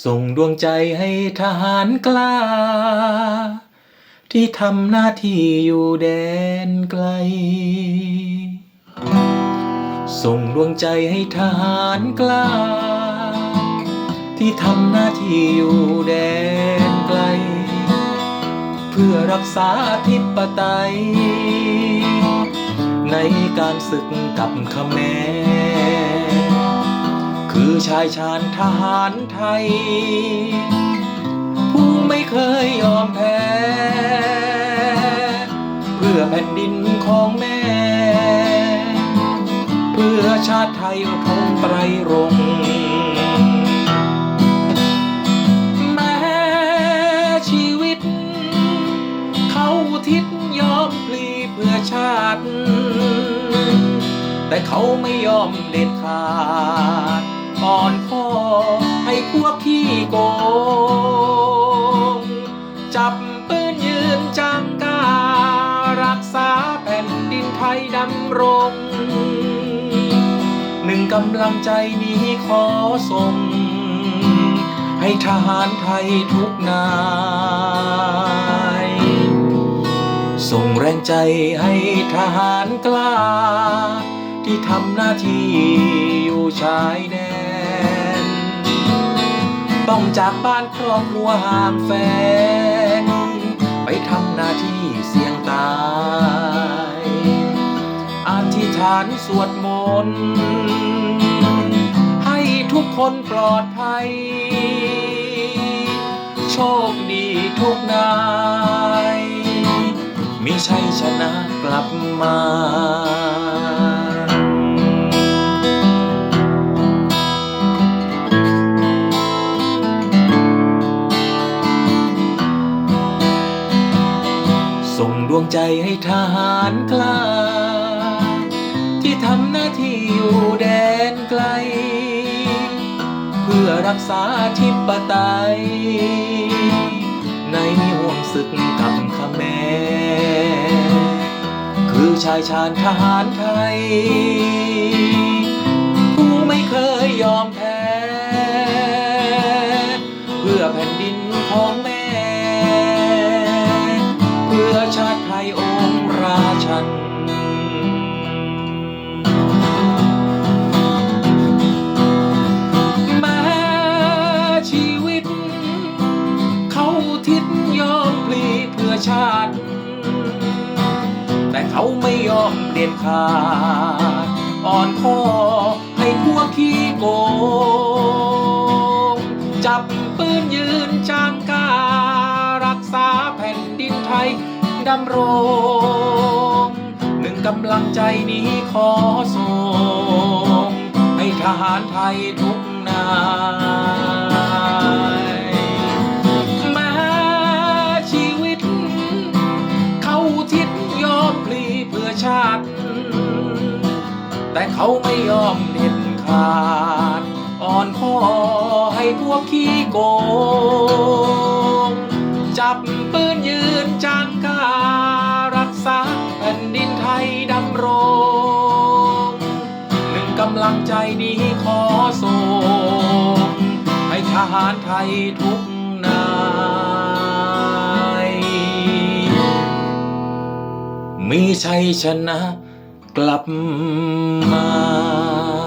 ส่งดวงใจให้ทหารกล้า ที่ทำหน้าที่อยู่แดนไกล ส่งดวงใจให้ทหารกล้า ที่ทำหน้าที่อยู่แดนไกล เพื่อรักษาธิปไตย ในการศึกกับเขมร คือชายชาญทหารไทย ผู้ไม่เคยยอมแพ้ เพื่อแผ่นดินของแม่ เพื่อชาติไทยทงไตรรงค์แม้ชีวิต เขาทิศยอมพลีเพื่อชาติแต่เขาไม่ยอมเด็ดขาด อ่อนข้อให้พวกขี้โกง จับปืนยืนจังการักษาแผ่นดินไทยดำรง หนึ่งกำลังใจนี้ขอส่ง ให้ทหารไทยทุกนายส่งแรงใจให้ทหารกล้า ที่ทำหน้าที่อยู่ชายแดน ต้องจากบ้านครอบครัวห่างแฟน ไปทำหน้าที่เสี่ยงตายอธิษฐานสวดมนต์ให้ทุกคนปลอดภัย โชคดีทุกนายมีชัยชนะกลับมา งใจให้ทหารกล้า ที่ทำหน้าที่อยู่แดนไกล เพื่อรักษาธิปไตย ในห่วงศึกกับเขมคือชายชาญทหารไทย ผู้ไม่เคยยอมแพ้ เพื่อแผ่นดินของ ชาติแต่เขาไม่ยอมเด็ดขาด อ่อนข้อให้พวกขี้โกง จับปืนยืนจางการักษาแผ่นดินไทยดำรงหนึ่งกำลังใจนี้ขอส่งให้ทหารไทยทุกนาย แต่เขาไม่ยอมเด็ดขาด อ่อนข้อให้พวกขี้โกง จับปืนยืนจางการักษาแผ่นดินไทยดำรงหนึ่งกำลังใจนี้ขอส่งให้ทหารไทยทุกนายมีชัยชนะ กลับมา